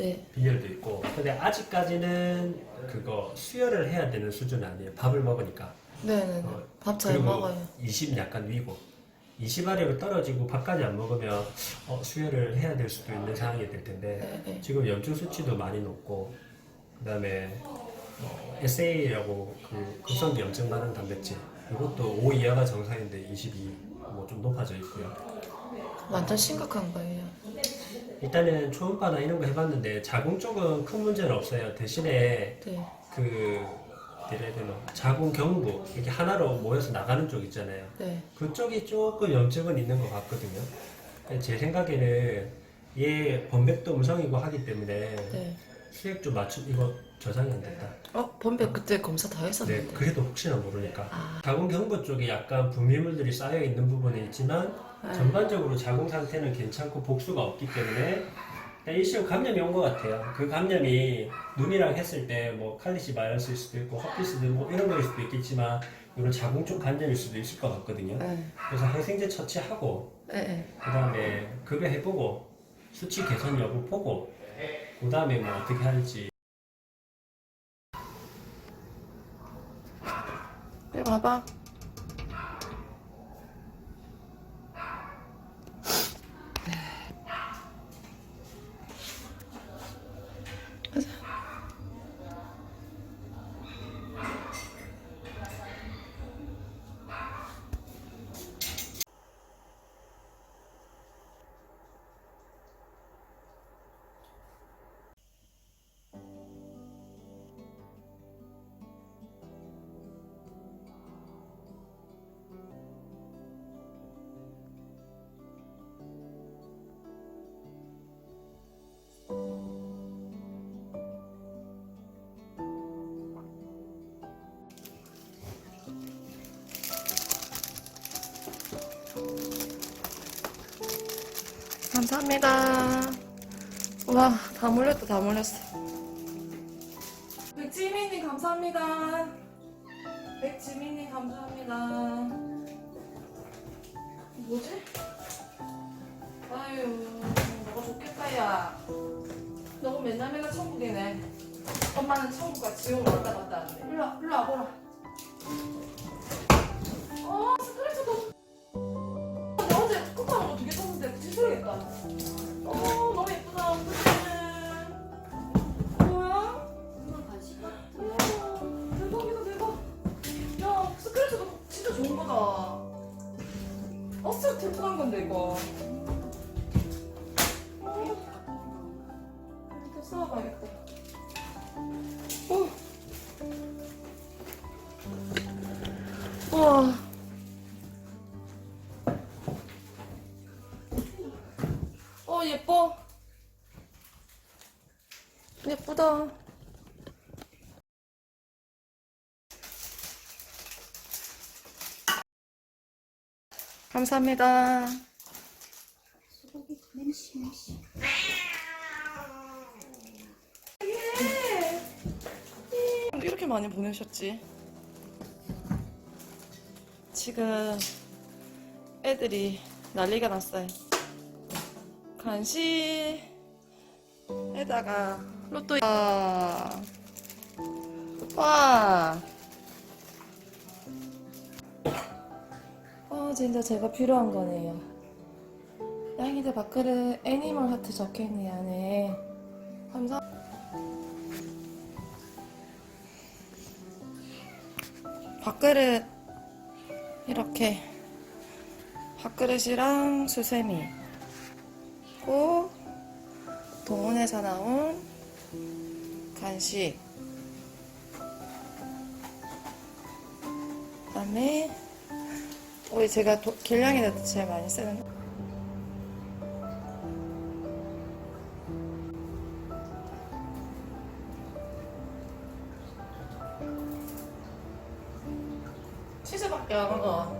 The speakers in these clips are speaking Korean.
네. 빈혈도 있고 근데 아직까지는 그거 수혈을 해야 되는 수준은 아니에요 밥을 먹으니까 네네네. 어, 밥 잘 그리고 먹어요. 20 약간 위고 20 아래로 떨어지고 밥까지 안 먹으면 어, 수혈을 해야 될 수도 있는 상황이 될 텐데 네, 네. 지금 염증 수치도 많이 높고 그다음에 어, SA라고 그 급성기 염증 많은 단백질 이것도 5 이하가 정상인데 22 뭐 좀 높아져 있고요. 완전 심각한 거예요. 일단은 초음파나 이런 거 해봤는데 자궁 쪽은 큰 문제는 없어요. 대신에 네. 그 이래야 되나 자궁 경부 이렇게 하나로 모여서 나가는 쪽 있잖아요. 네. 그쪽이 조금 염증은 있는 것 같거든요. 제 생각에는 얘 범백도 음성이고 하기 때문에 네. 수액 좀 맞춤 이거 저장이 안 됐다. 어, 범백 그때 검사 다 네, 했었는데. 그래도 혹시나 모르니까 아, 자궁 경부 쪽에 약간 분비물들이 쌓여 있는 부분이 있지만 네. 전반적으로 자궁 상태는 괜찮고 복수가 없기 때문에 일시적 감염이 온 것 같아요. 그 감염이 눈이랑 했을 때 뭐 칼리시 바이러스일 수도 있고 허피스드 뭐 이런 거일 수도 있겠지만 이런 자궁 쪽 감염일 수도 있을 것 같거든요. 네. 그래서 항생제 처치하고 네. 네. 그 다음에 급여해보고 수치 개선 여부 보고 그 다음에 뭐 어떻게 할지 이리 봐봐. 감사합니다. 와, 다 몰렸다, 다 몰렸어. 백지민님 감사합니다. 백지민님 감사합니다. 뭐지? 아유, 너가 좋겠다, 야. 너가 맨날 맨날 천국이네. 엄마는 천국과 지옥을 왔다 갔다 하는데. 일로 와, 일로 와보라. 지소리겠다. 어, 너무 예쁘다. 어떡해. 뭐야? 우와, 대박이다, 대박. 야, 스크래쳐도 진짜 좋은 거다. 어스 튼튼한 건데, 이거. 어, 이렇게 써봐야겠다. 어. 예쁘다. 감사합니다. 이렇게 많이 보내셨지? 지금 애들이 난리가 났어요. 간식 에다가 로또 와, 와. 어 진짜 제가 필요한 거네요. 양이들 밥그릇 애니멀 하트 적혀있네 안에. 감사. 밥그릇 이렇게 밥그릇이랑 수세미 고 동원에서 나온 간식. 그 다음에 우리 제가 도, 길냥이들 제일 많이 쓰는 치즈밖에 안 먹어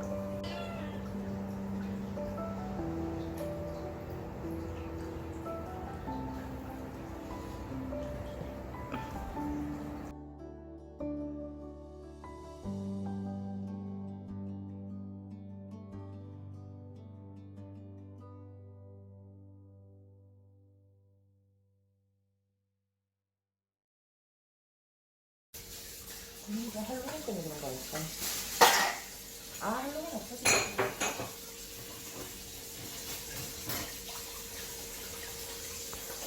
이거 할로윈 때문에 그런 거 아닐까? 아 할로윈 없어지겠다